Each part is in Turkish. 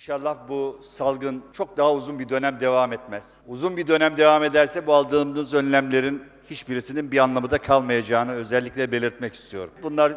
İnşallah bu salgın çok daha uzun bir dönem devam etmez. Uzun bir dönem devam ederse bu aldığımız önlemlerin hiçbirisinin bir anlamı da kalmayacağını özellikle belirtmek istiyorum. Bunlar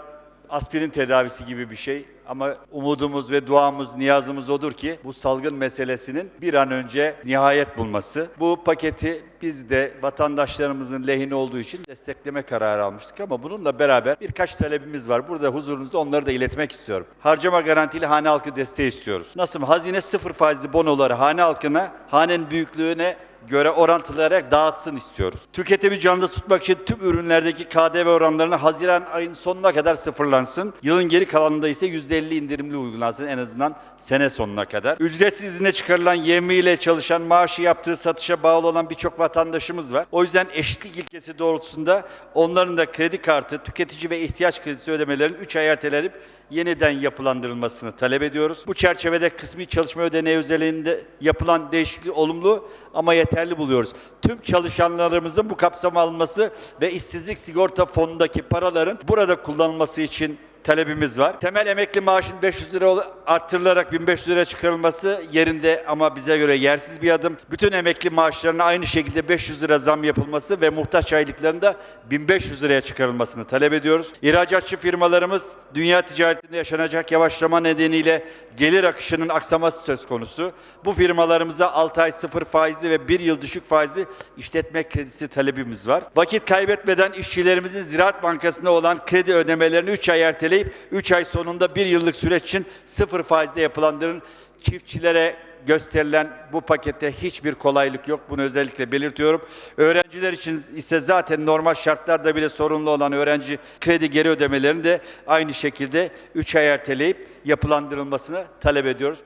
aspirin tedavisi gibi bir şey ama umudumuz ve duamız, niyazımız odur ki bu salgın meselesinin bir an önce nihayet bulması. Bu paketi biz de vatandaşlarımızın lehine olduğu için destekleme kararı almıştık ama bununla beraber birkaç talebimiz var. Burada huzurunuzda onları da iletmek istiyorum. Harcama garantili hane halkı desteği istiyoruz. Nasıl? Hazine sıfır faizli bonoları hane halkına, hanenin büyüklüğüne göre orantılayarak dağıtsın istiyoruz. Tüketimi canlı tutmak için tüm ürünlerdeki KDV oranlarını Haziran ayının sonuna kadar sıfırlansın. Yılın geri kalanında ise %50 indirimli uygulansın en azından sene sonuna kadar. Ücretsiz izne çıkarılan yemi ile çalışan maaşı yaptığı satışa bağlı olan birçok vatandaşımız var. O yüzden eşitlik ilkesi doğrultusunda onların da kredi kartı, tüketici ve ihtiyaç kredisi ödemelerinin 3 ay ertelenip yeniden yapılandırılmasını talep ediyoruz. Bu çerçevede kısmi çalışma ödeneği özelliğinde yapılan değişikliği olumlu ama yeterli buluyoruz. Tüm çalışanlarımızın bu kapsama alınması ve işsizlik sigorta fonundaki paraların burada kullanılması için talebimiz var. Temel emekli maaşın 500 lira arttırılarak 1500 lira çıkarılması yerinde ama bize göre yersiz bir adım. Bütün emekli maaşlarına aynı şekilde 500 lira zam yapılması ve muhtaç aylıklarında 1500 liraya çıkarılmasını talep ediyoruz. İhracatçı firmalarımız dünya ticaretinde yaşanacak yavaşlama nedeniyle gelir akışının aksaması söz konusu. Bu firmalarımıza 6 ay sıfır faizli ve 1 yıl düşük faizli işletme kredisi talebimiz var. Vakit kaybetmeden işçilerimizin Ziraat Bankası'nda olan kredi ödemelerini 3 ay erteleyip 3 ay sonunda 1 yıllık süreç için sıfır faizle yapılandırın. Çiftçilere gösterilen bu pakette hiçbir kolaylık yok. Bunu özellikle belirtiyorum. Öğrenciler için ise zaten normal şartlarda bile sorunlu olan öğrenci kredi geri ödemelerini de aynı şekilde 3 ay erteleyip yapılandırılmasını talep ediyoruz.